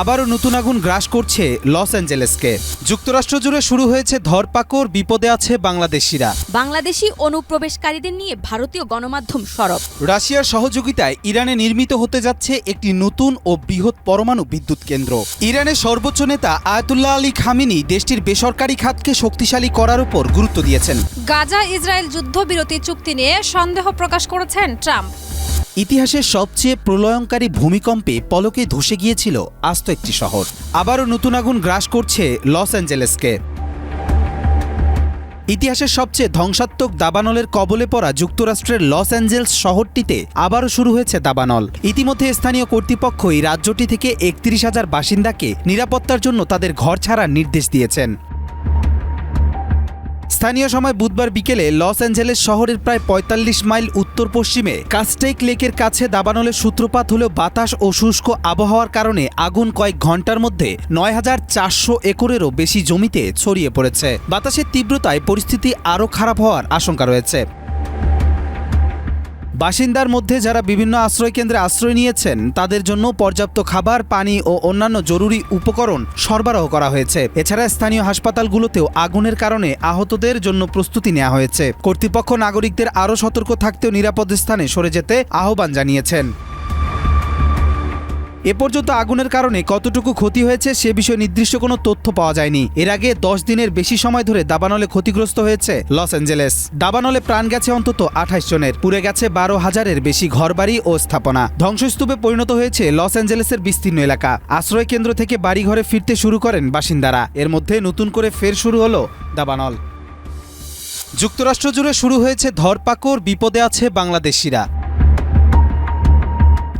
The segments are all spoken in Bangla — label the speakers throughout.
Speaker 1: আবারও নতুন আগুন গ্রাস করছে লস অ্যাঞ্জেলেসকে। যুক্তরাষ্ট্র জুড়ে শুরু হয়েছে ধরপাকড় বিপদে আছে বাংলাদেশিরা।
Speaker 2: বাংলাদেশি অনুপ্রবেশকারীদের নিয়ে ভারতীয় গণমাধ্যম সরব।
Speaker 1: রাশিয়ার সহযোগিতায় ইরানে নির্মিত হতে যাচ্ছে একটি নতুন ও বৃহৎ পরমাণু বিদ্যুৎ কেন্দ্র। ইরানের সর্বোচ্চ নেতা আয়াতুল্লাহ আলী খামিনি দেশটির বেসরকারি খাতকে শক্তিশালী করার উপর গুরুত্ব দিয়েছেন।
Speaker 3: গাজা ইসরায়েল যুদ্ধবিরতি চুক্তি নিয়ে সন্দেহ প্রকাশ করেছেন ট্রাম্প।
Speaker 1: ইতিহাসের সবচেয়ে প্রলয়ঙ্কারী ভূমিকম্পে পলকে ধসে গিয়েছিল আস্ত একটি শহর। আবারও নতুন আগুন গ্রাস করছে লস অ্যাঞ্জেলেসকে। ইতিহাসের সবচেয়ে ধ্বংসাত্মক দাবানলের কবলে পড়া যুক্তরাষ্ট্রের লস অ্যাঞ্জেলস শহরটিতে আবারও শুরু হয়েছে দাবানল। ইতিমধ্যে স্থানীয় কর্তৃপক্ষ এই রাজ্যটি থেকে একত্রিশ হাজার বাসিন্দাকে নিরাপত্তার জন্য তাদের ঘর ছাড়ার নির্দেশ দিয়েছেন। স্থানীয় সময় বুধবার বিকেলে লস অ্যাঞ্জেলেস শহরের প্রায় পঁয়তাল্লিশ মাইল উত্তর পশ্চিমে কাস্টেক লেকের কাছে দাবানলের সূত্রপাত হলেও বাতাস ও শুষ্ক আবহাওয়ার কারণে আগুন কয়েক ঘণ্টার মধ্যে নয় হাজার চারশো একরেরও বেশি জমিতে ছড়িয়ে পড়েছে। বাতাসের তীব্রতায় পরিস্থিতি আরও খারাপ হওয়ার আশঙ্কা রয়েছে। বাসিন্দার মধ্যে যারা বিভিন্ন আশ্রয়কেন্দ্রে আশ্রয় নিয়েছেন, তাদের জন্য পর্যাপ্ত খাবার, পানি ও অন্যান্য জরুরি উপকরণ সরবরাহ করা হয়েছে। এছাড়া স্থানীয় হাসপাতালগুলোতেও আগুনের কারণে আহতদের জন্য প্রস্তুতি নেওয়া হয়েছে। কর্তৃপক্ষ নাগরিকদের আরও সতর্ক থাকতেও নিরাপদ স্থানে সরে যেতে আহ্বান জানিয়েছেন। এ পর্যন্ত আগুনের কারণে কতটুকু ক্ষতি হয়েছে সে বিষয়ে নির্দিষ্ট কোনো তথ্য পাওয়া যায়নি। এর আগে দশ দিনের বেশি সময় ধরে দাবানলে ক্ষতিগ্রস্ত হয়েছে লস অ্যাঞ্জেলেস। দাবানলে প্রাণ গেছে অন্তত আঠাশ জনের। পুড়ে গেছে বারো হাজারের বেশি ঘরবাড়ি ও স্থাপনা। ধ্বংসস্তূপে পরিণত হয়েছে লস অ্যাঞ্জেলেসের বিস্তীর্ণ এলাকা। আশ্রয় কেন্দ্র থেকে বাড়িঘরে ফিরতে শুরু করেন বাসিন্দারা। এর মধ্যে নতুন করে ফের শুরু হলো দাবানল। যুক্তরাষ্ট্র জুড়ে শুরু হয়েছে ধরপাকড়, বিপদে আছে বাংলাদেশিরা।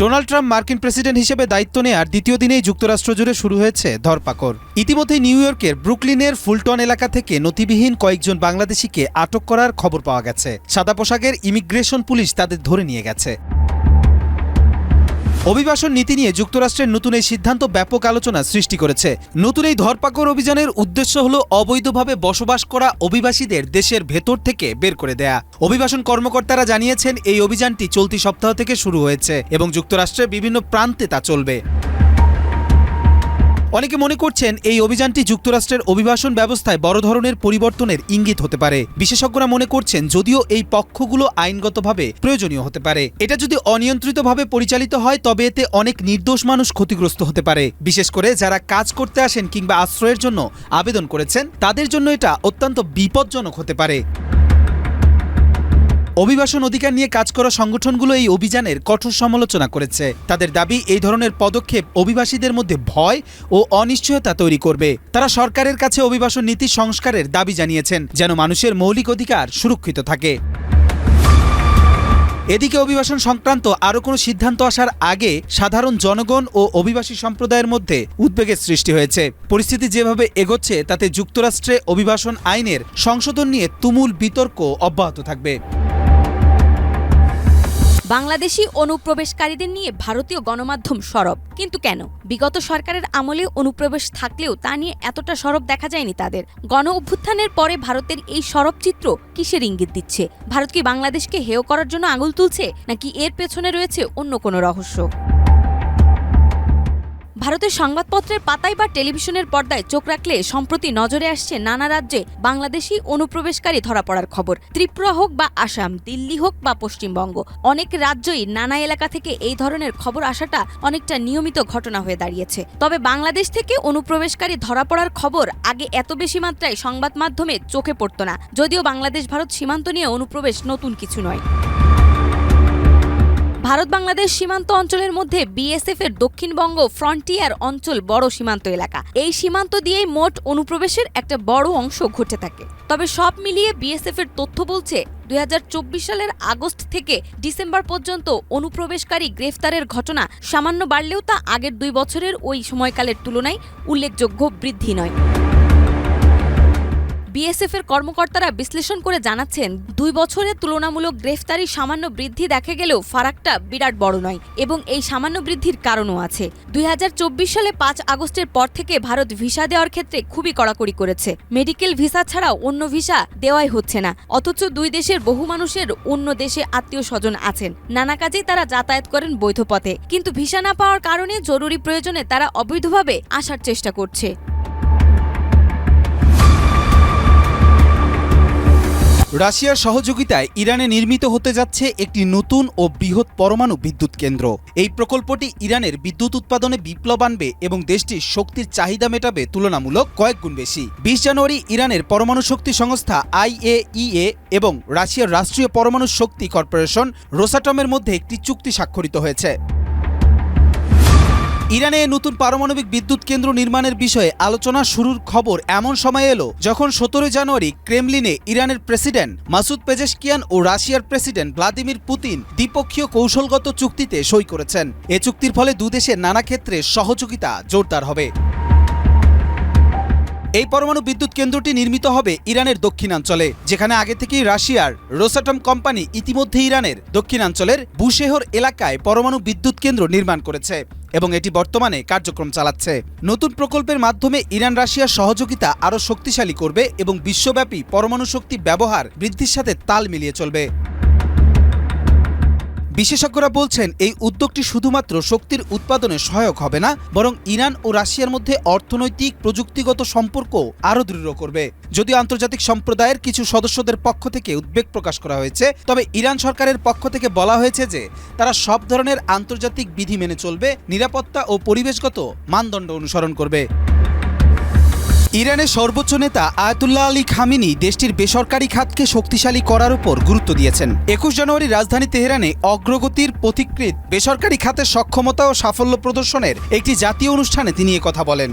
Speaker 1: ডোনাল্ড ট্রাম্প মার্কিন প্রেসিডেন্ট হিসেবে দায়িত্ব নেয়ার দ্বিতীয় দিনেই যুক্তরাষ্ট্র জুড়ে শুরু হয়েছে ধরপাকড়। ইতিমধ্যে নিউ ইয়র্কের ব্রুকলিনের ফুলটন এলাকা থেকে নথিবিহীন কয়েকজন বাংলাদেশিকে আটক করার খবর পাওয়া গেছে। সাদা পোশাকের ইমিগ্রেশন পুলিশ তাদের ধরে নিয়ে গেছে। অভিবাসন নীতি নিয়ে যুক্তরাষ্ট্রের নতুন এই সিদ্ধান্ত ব্যাপক আলোচনা সৃষ্টি করেছে। নতুন এই ধরপাকড় অভিযানের উদ্দেশ্য হল অবৈধভাবে বসবাস করা অভিবাসীদের দেশের ভেতর থেকে বের করে দেয়া। অভিবাসন কর্মকর্তারা জানিয়েছেন, এই অভিযানটি চলতি সপ্তাহ থেকে শুরু হয়েছে এবং যুক্তরাষ্ট্রের বিভিন্ন প্রান্তে তা চলবে। অনেকে মনে করছেন এই অভিযানটি যুক্তরাষ্ট্রের অভিবাসন ব্যবস্থায় বড় ধরনের পরিবর্তনের ইঙ্গিত হতে পারে। বিশেষজ্ঞরা মনে করছেন যদিও এই পক্ষগুলো আইনগতভাবে প্রয়োজনীয় হতে পারে। এটা যদি অনিয়ন্ত্রিতভাবে পরিচালিত হয়, তবে এতে অনেক নির্দোষ মানুষ ক্ষতিগ্রস্ত হতে পারে। বিশেষ করে যারা কাজ করতে আসেন কিংবা আশ্রয়ের জন্য আবেদন করেছেন, তাদের জন্য এটা অত্যন্ত বিপজ্জনক হতে পারে। অভিবাসন অধিকার নিয়ে কাজ করা সংগঠনগুলো এই অভিযানের কঠোর সমালোচনা করেছে। তাদের দাবি, এই ধরনের পদক্ষেপ অভিবাসীদের মধ্যে ভয় ও অনিশ্চয়তা তৈরি করবে। তারা সরকারের কাছে অভিবাসন নীতি সংস্কারের দাবি জানিয়েছেন, যেন মানুষের মৌলিক অধিকার সুরক্ষিত থাকে। এদিকে অভিবাসন সংক্রান্ত আরও কোনো সিদ্ধান্ত আসার আগে সাধারণ জনগণ ও অভিবাসী সম্প্রদায়ের মধ্যে উদ্বেগের সৃষ্টি হয়েছে। পরিস্থিতি যেভাবে এগোচ্ছে, তাতে যুক্তরাষ্ট্রে অভিবাসন আইনের সংশোধন নিয়ে তুমুল বিতর্ক অব্যাহত থাকবে।
Speaker 2: বাংলাদেশি অনুপ্রবেশকারীদের নিয়ে ভারতীয় গণমাধ্যম সরব। কিন্তু কেন? বিগত সরকারের আমলে অনুপ্রবেশ থাকলেও তা নিয়ে এতটা সরব দেখা যায়নি তাদের। গণ অভ্যুত্থানের পরে ভারতের এই সরব চিত্র কিসের ইঙ্গিত দিচ্ছে? ভারত কি বাংলাদেশকে হেয় করার জন্য আঙুল তুলছে, নাকি এর পেছনে রয়েছে অন্য কোনো রহস্য? ভারতের সংবাদপত্রের পাতায় বা টেলিভিশনের পর্দায় চোখ রাখলে সম্প্রতি নজরে আসছে নানা রাজ্যে বাংলাদেশি অনুপ্রবেশকারী ধরা পড়ার খবর। ত্রিপুরা হোক বা আসাম, দিল্লি হোক বা পশ্চিমবঙ্গ, অনেক রাজ্যই নানা এলাকা থেকে এই ধরনের খবর আসাটা অনেকটা নিয়মিত ঘটনা হয়ে দাঁড়িয়েছে। তবে বাংলাদেশ থেকে অনুপ্রবেশকারী ধরা পড়ার খবর আগে এত বেশি মাত্রায় সংবাদ মাধ্যমে চোখে পড়তো না, যদিও বাংলাদেশ ভারত সীমান্ত নিয়ে অনুপ্রবেশ নতুন কিছু নয়। ভারত বাংলাদেশ সীমান্ত অঞ্চলের মধ্যে বিএসএফ এর দক্ষিণবঙ্গ ফ্রন্টিয়ার অঞ্চল বড় সীমান্ত এলাকা। এই সীমান্ত দিয়েই মোট অনুপ্রবেশের একটা বড় অংশ ঘটে থাকে। তবে সব মিলিয়ে বিএসএফ এর তথ্য বলছে, দুই হাজার চব্বিশ সালের আগস্ট থেকে ডিসেম্বর পর্যন্ত অনুপ্রবেশকারী গ্রেফতারের ঘটনা সামান্য বাড়লেও তা আগের দুই বছরের ওই সময়কালের তুলনায় উল্লেখযোগ্য বৃদ্ধি নয়। বিএসএফ এর কর্মকর্তারা বিশ্লেষণ করে জানাচ্ছেন, দুই বছরে তুলনামূলক গ্রেফতারি সামান্য বৃদ্ধি দেখা গেলেও ফারাকটা বিরাট বড় নয় এবং এই সামান্য বৃদ্ধির কারণও আছে। দুই হাজার চব্বিশ সালে পাঁচ আগস্টের পর থেকে ভারত ভিসা দেওয়ার ক্ষেত্রে খুবই কড়াকড়ি করেছে। মেডিকেল ভিসা ছাড়াও অন্য ভিসা দেওয়াই হচ্ছে না, অথচ দুই দেশের বহু মানুষের অন্য দেশে আত্মীয় স্বজন আছেন। নানা কাজেই তারা যাতায়াত করেন বৈধ পথে, কিন্তু ভিসা না পাওয়ার কারণে জরুরি প্রয়োজনে তারা অবৈধভাবে আসার চেষ্টা করছে।
Speaker 1: রাশিয়ার সহযোগিতায় ইরানে নির্মিত হতে যাচ্ছে একটি নতুন ও বৃহৎ পরমাণু বিদ্যুৎ কেন্দ্র। এই প্রকল্পটি ইরানের বিদ্যুৎ উৎপাদনে বিপ্লব আনবে এবং দেশটির শক্তির চাহিদা মেটাবে তুলনামূলক কয়েক গুণ বেশি। বিশ জানুয়ারি ইরানের পরমাণু শক্তি সংস্থা আইএইএ এবং রাশিয়ার রাষ্ট্রীয় পরমাণু শক্তি কর্পোরেশন রোসাটমের মধ্যে একটি চুক্তি স্বাক্ষরিত হয়েছে। ইরানে নতুন পারমাণবিক বিদ্যুৎ কেন্দ্র নির্মাণের বিষয়ে আলোচনা শুরুর খবর এমন সময় এলো যখন সতেরো জানুয়ারি ক্রেমলিনে ইরানের প্রেসিডেন্ট মাসুদ পেজেশকিয়ান ও রাশিয়ার প্রেসিডেন্ট ভ্লাদিমির পুতিন দ্বিপক্ষীয় কৌশলগত চুক্তিতে সই করেছেন। এ চুক্তির ফলে দুদেশের নানা ক্ষেত্রে সহযোগিতা জোরদার হবে। এই পরমাণু বিদ্যুৎ কেন্দ্রটি নির্মিত হবে ইরানের দক্ষিণাঞ্চলে, যেখানে আগে থেকেই রাশিয়ার রোসাটম কোম্পানি ইতিমধ্যে ইরানের দক্ষিণাঞ্চলের বুশেহর এলাকায় পরমাণু বিদ্যুৎ কেন্দ্র নির্মাণ করেছে। এবং এটি বর্তমানে কার্যক্রম চালাচ্ছে। নতুন প্রকল্পের মাধ্যমে ইরান রাশিয়ার সহযোগিতা আরও শক্তিশালী করবে এবং বিশ্বব্যাপী পরমাণু শক্তি ব্যবহার বৃদ্ধির সাথে তাল মিলিয়ে চলবে। বিশেষজ্ঞরা বলছেন এই উদ্যোগটি শুধুমাত্র শক্তির উৎপাদনে সহায়ক হবে না, বরং ইরান ও রাশিয়ার মধ্যে অর্থনৈতিক, প্রযুক্তিগত সম্পর্ক আরও দৃঢ় করবে। যদিও আন্তর্জাতিক সম্প্রদায়ের কিছু সদস্যদের পক্ষ থেকে উদ্বেগ প্রকাশ করা হয়েছে, তবে ইরান সরকারের পক্ষ থেকে বলা হয়েছে যে, তারা সব ধরনের আন্তর্জাতিক বিধি মেনে চলবে, নিরাপত্তা ও পরিবেশগত মানদণ্ড অনুসরণ করবে। ইরানের সর্বোচ্চ নেতা আয়াতুল্লাহ আলী খামিনি দেশটির বেসরকারি খাতকে শক্তিশালী করার উপর গুরুত্ব দিয়েছেন। একুশ জানুয়ারি রাজধানী তেহরানে অগ্রগতির পথিকৃত বেসরকারি খাতের সক্ষমতা ও সাফল্য প্রদর্শনের একটি জাতীয় অনুষ্ঠানে তিনি কথা বলেন।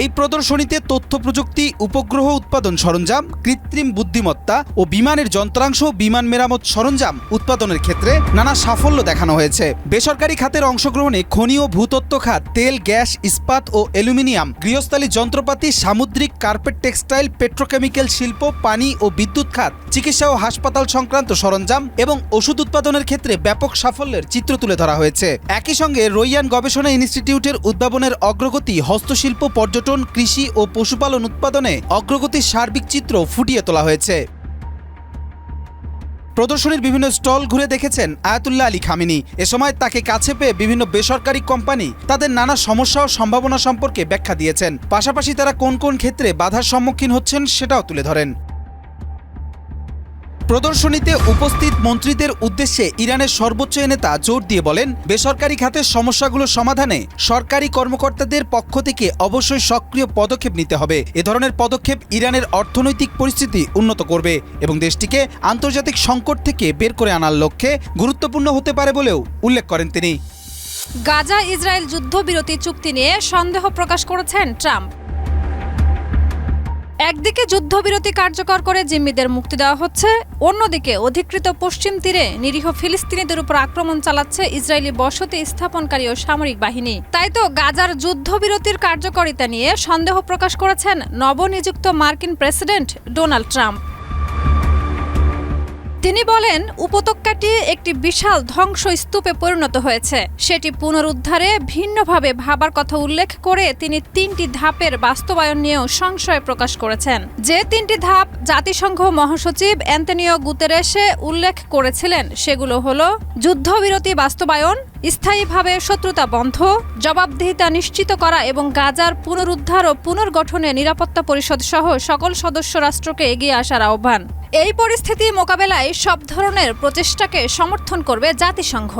Speaker 1: এই প্রদর্শনীতে তথ্য প্রযুক্তি উপগ্রহ উৎপাদন সরঞ্জাম, কৃত্রিম বুদ্ধিমত্তা ও বিমানের যন্ত্রাংশ, বিমান মেরামত সরঞ্জাম উৎপাদনের ক্ষেত্রে নানা সাফল্য দেখানো হয়েছে। বেসরকারি খাতের অংশগ্রহণে খনি ও ভূতত্ত্ব খাত, তেল, গ্যাস, ইস্পাত ও অ্যালুমিনিয়াম, গৃহস্থালী যন্ত্রপাতি, সামুদ্রিক কার্পেট টেক্সটাইল, পেট্রোকেমিক্যাল শিল্প, পানি ও বিদ্যুৎ খাত, চিকিৎসা ও হাসপাতাল সংক্রান্ত সরঞ্জাম এবং ওষুধ উৎপাদনের ক্ষেত্রে ব্যাপক সাফল্যের চিত্র তুলে ধরা হয়েছে। একই সঙ্গে রোইয়ান গবেষণা ইনস্টিটিউটের উদ্ভাবনের অগ্রগতি, হস্তশিল্প, পর্যটন কৃষি ও পশুপালন উৎপাদনে অগ্রগতির সার্বিক চিত্র ফুটিয়ে তোলা হয়েছে। প্রদর্শনীর বিভিন্ন স্টল ঘুরে দেখেছেন আয়াতুল্লাহ আলী খামিনি। এ সময় তাকে কাছে পেয়ে বিভিন্ন বেসরকারি কোম্পানি তাদের নানা সমস্যা ও সম্ভাবনা সম্পর্কে ব্যাখ্যা দিয়েছেন। পাশাপাশি তারা কোন কোন ক্ষেত্রে বাধার সম্মুখীন হচ্ছেন সেটাও তুলে ধরেন। প্রদর্শনীতে উপস্থিত মন্ত্রীদের উদ্দেশ্যে ইরানের সর্বোচ্চ নেতা জোর দিয়ে বলেন, বেসরকারি খাতের সমস্যাগুলো সমাধানে সরকারি কর্মকর্তাদের পক্ষ থেকে অবশ্যই সক্রিয় পদক্ষেপ নিতে হবে। এ ধরনের পদক্ষেপ ইরানের অর্থনৈতিক পরিস্থিতি উন্নত করবে এবং দেশটিকে আন্তর্জাতিক সংকট থেকে বের করে আনার লক্ষ্যে গুরুত্বপূর্ণ হতে পারে বলেও উল্লেখ করেন তিনি।
Speaker 3: গাজা ইসরায়েল যুদ্ধবিরতি চুক্তি নিয়ে সন্দেহ প্রকাশ করেছেন ট্রাম্প। একদিকে যুদ্ধবিরতি কার্যকর করে জিম্মিদের মুক্তি দেওয়া হচ্ছে, অন্যদিকে অধিকৃত পশ্চিম তীরে নিরীহ ফিলিস্তিনিদের উপর আক্রমণ চালাচ্ছে ইসরায়েলি বসতি স্থাপনকারী ও সামরিক বাহিনী। তাই তো গাজার যুদ্ধবিরতির কার্যকারিতা নিয়ে সন্দেহ প্রকাশ করেছেন নবনিযুক্ত মার্কিন প্রেসিডেন্ট ডোনাল্ড ট্রাম্প। তিনি বলেন, উপত্যকাটি একটি বিশাল ধ্বংস স্তূপে পরিণত হয়েছে। সেটি পুনরুদ্ধারে ভিন্নভাবে ভাবার কথা উল্লেখ করে তিনি তিনটি ধাপের বাস্তবায়ন নিয়েও সংশয় প্রকাশ করেছেন। যে তিনটি ধাপ জাতিসংঘ মহাসচিব অ্যান্তনিও গুতেরেসে উল্লেখ করেছিলেন, সেগুলো হল যুদ্ধবিরতি বাস্তবায়ন স্থায়ীভাবে শত্রুতা বন্ধ, জবাবদিহিতা নিশ্চিত করা এবং গাজার পুনরুদ্ধার ও পুনর্গঠনে নিরাপত্তা পরিষদ সহ সকল সদস্য রাষ্ট্রকে এগিয়ে আসার আহ্বান। এই পরিস্থিতি মোকাবেলায় সব ধরনের প্রচেষ্টাকে সমর্থন করবে জাতিসংঘ।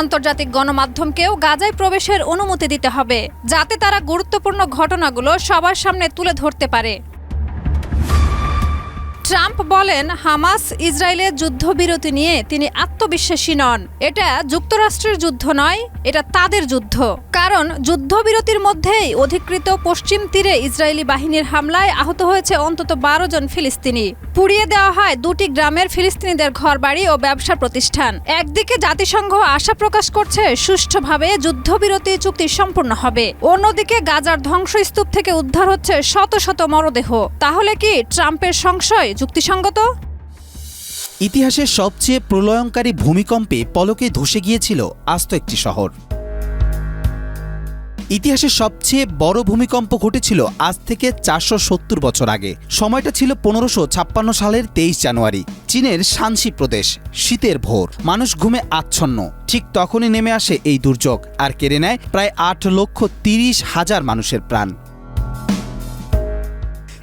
Speaker 3: আন্তর্জাতিক গণমাধ্যমকেও গাজায় প্রবেশের অনুমতি দিতে হবে, যাতে তারা গুরুত্বপূর্ণ ঘটনাগুলো সবার সামনে তুলে ধরতে পারে। ট্রাম্প বলেন, হামাস ইসরায়েলের যুদ্ধবিরতি নিয়ে তিনি আত্মবিশ্বাসী নন। এটা যুক্তরাষ্ট্রের যুদ্ধ নয়, এটা তাদের যুদ্ধ। কারণ যুদ্ধবিরতির মধ্যেই অধিকৃত পশ্চিম তীরে ইসরায়েলি বাহিনীর হামলায় আহত হয়েছে অন্তত বারো জন ফিলিস্তিনি। পুড়িয়ে দেওয়া হয় দুটি গ্রামের ফিলিস্তিনিদের ঘরবাড়ি ও ব্যবসা প্রতিষ্ঠান। একদিকে জাতিসংঘ আশা প্রকাশ করছে, সুষ্ঠুভাবে যুদ্ধবিরতি চুক্তি সম্পূর্ণ হবে। অন্যদিকে গাজার ধ্বংসস্তূপ থেকে উদ্ধার হচ্ছে শত শত মরদেহ। তাহলে কি ট্রাম্পের সংশয় যুক্তিসঙ্গত?
Speaker 1: ইতিহাসের সবচেয়ে প্রলয়ঙ্কারী ভূমিকম্পে পলকে ধসে গিয়েছিল আস্ত একটি শহর। ইতিহাসের সবচেয়ে বড় ভূমিকম্প ঘটেছিল আজ থেকে চারশো সত্তর বছর আগে। সময়টা ছিল পনেরোশো ছাপ্পান্ন সালের তেইশ জানুয়ারি। চীনের শানসি প্রদেশ, শীতের ভোর। মানুষ ঘুমে আচ্ছন্ন। ঠিক তখনই নেমে আসে এই দুর্যোগ। আর কেড়ে নেয় প্রায় আট লক্ষ তিরিশ হাজার মানুষের প্রাণ।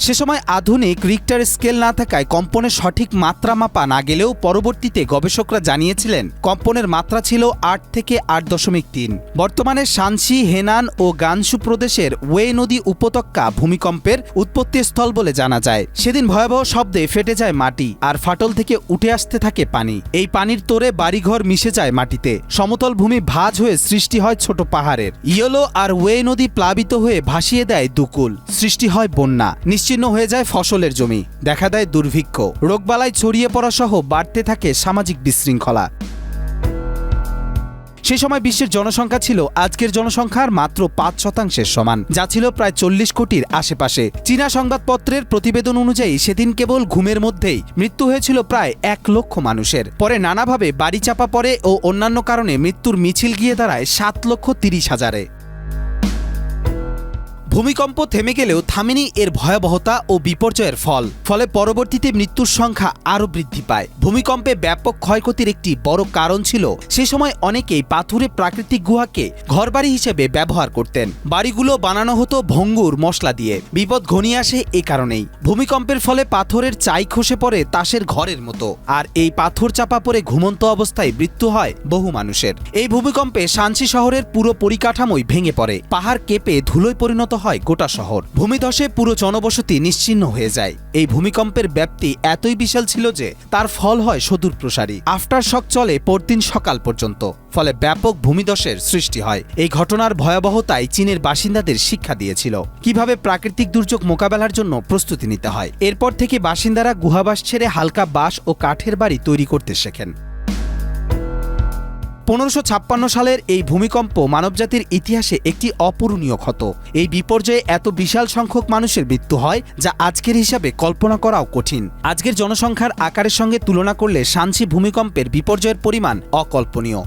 Speaker 1: সে সময় আধুনিক রিক্টার স্কেল না থাকায় কম্পনের সঠিক মাত্রা মাপা না গেলেও পরবর্তীতে গবেষকরা জানিয়েছিলেন, কম্পনের মাত্রা ছিল আট থেকে আট দশমিক তিন। বর্তমানে শানসি হেনান ও গানসু প্রদেশের ওয়ে নদী উপত্যকা ভূমিকম্পের উৎপত্তি স্থল বলে জানা যায়। সেদিন ভয়াবহ শব্দে ফেটে যায় মাটি আর ফাটল থেকে উঠে আসতে থাকে পানি। এই পানির তোরে বাড়িঘর মিশে যায় মাটিতে। সমতল ভূমি ভাঁজ হয়ে সৃষ্টি হয় ছোট পাহাড়ের। ইয়েলো আর ওয়ে নদী প্লাবিত হয়ে ভাসিয়ে দেয় দুকুল। সৃষ্টি হয় বন্যা। নিশ্চিন্ন হয়ে যায় ফসলের জমি। দেখা দেয় দুর্ভিক্ষ। রোগবালাই ছড়িয়ে পড়া সহ বাড়তে থাকে সামাজিক বিশৃঙ্খলা। সে সময় বিশ্বের জনসংখ্যা ছিল আজকের জনসংখ্যার মাত্র পাঁচ শতাংশের সমান। যা ছিল প্রায় চল্লিশ কোটির আশেপাশে। চীনা সংবাদপত্রের প্রতিবেদন অনুযায়ী সেদিন কেবল ঘুমের মধ্যেই মৃত্যু হয়েছিল প্রায় এক লক্ষ মানুষের। পরে নানাভাবে বাড়ি চাপা পড়ে ও অন্যান্য কারণে মৃত্যুর মিছিল গিয়ে দাঁড়ায় সাত লক্ষ তিরিশ হাজারে। ভূমিকম্প থেমে গেলেও থামেনি এর ভয়াবহতা ও বিপর্যয়ের ফল। ফলে পরবর্তীতে মৃত্যুর সংখ্যা আরও বৃদ্ধি পায়। ভূমিকম্পে ব্যাপক ক্ষয়ক্ষতির একটি বড় কারণ ছিল সে সময় অনেকেই পাথুরে প্রাকৃতিক গুহাকে ঘরবাড়ি হিসেবে ব্যবহার করতেন। বাড়িগুলো বানানো হতো ভঙ্গুর মশলা দিয়ে। বিপদ ঘনিয়ে আসে এ কারণেই। ভূমিকম্পের ফলে পাথরের চাই খসে পড়ে তাসের ঘরের মতো। আর এই পাথর চাপা পড়ে ঘুমন্ত অবস্থায় মৃত্যু হয় বহু মানুষের। এই ভূমিকম্পে শানসি শহরের পুরো পরিকাঠামোই ভেঙে পড়ে। পাহাড় কেঁপে ধুলোয় পরিণত হয় গোটা শহর। ভূমিধসে পুরো জনবসতি নিশ্চিহ্ন হয়ে যায়। এই ভূমিকম্পের ব্যাপ্তি এতই বিশাল ছিল যে তার ফল হয় সুদূর প্রসারী। আফটার শক চলে পরদিন সকাল পর্যন্ত। ফলে ব্যাপক ভূমিধসের সৃষ্টি হয়। এই ঘটনার ভয়াবহতায় চীনের বাসিন্দাদের শিক্ষা দিয়েছিল। কীভাবে প্রাকৃতিক দুর্যোগ মোকাবেলার জন্য প্রস্তুতি নিতে হয়। এরপর থেকে বাসিন্দারা গুহাবাস ছেড়ে হালকা বাঁশ ও কাঠের বাড়ি তৈরি করতে শেখেন। পনেরোশো সালের এই ভূমিকম্প মানবজাতির ইতিহাসে একটি অপূরণীয় ক্ষত। এই বিপর্যয়ে এত বিশাল সংখ্যক মানুষের মৃত্যু হয়, যা আজকের হিসাবে কল্পনা করাও কঠিন। আজকের জনসংখ্যার আকারের সঙ্গে তুলনা করলে সানসি ভূমিকম্পের বিপর্যয়ের পরিমাণ অকল্পনীয়।